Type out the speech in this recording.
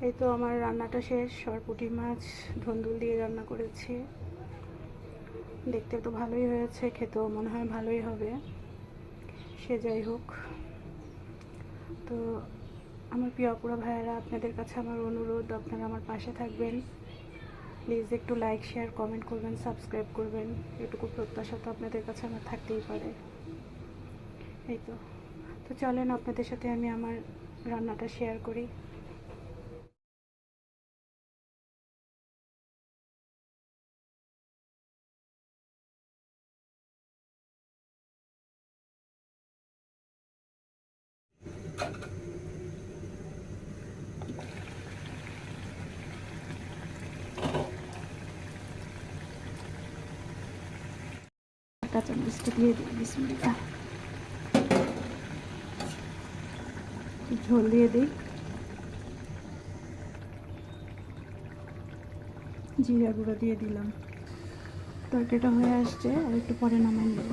এই তো আমার রান্নাটা শেষ। সরপুটি মাছ, ধন্দুল দিয়ে রান্না করেছি। দেখতে তো ভালোই হয়েছে, খেতেও মনে হয় ভালোই হবে। সে যাই হোক। তো আমার প্রিয় অপুরা ভাইয়েরা, আপনাদের কাছে আমার অনুরোধ, আপনারা আমার পাশে থাকবেন। প্লিজ একটু লাইক শেয়ার কমেন্ট করবেন সাবস্ক্রাইব করবেন। এটুকু প্রত্যাশা তো আপনাদের কাছে আমার থাকতেই পারে। এই তো। তো চলেন, আপনাদের সাথে আমি আমার রান্নাটা শেয়ার করি। কাঁচা মরিচটা দিয়ে দিই বিসমিল্লাহ ঝোল দিয়ে দিই জিরা গুঁড়ো দিয়ে দিলাম। তরকারিটা হয়ে আসছে, আর একটু পরে নামাই নেব।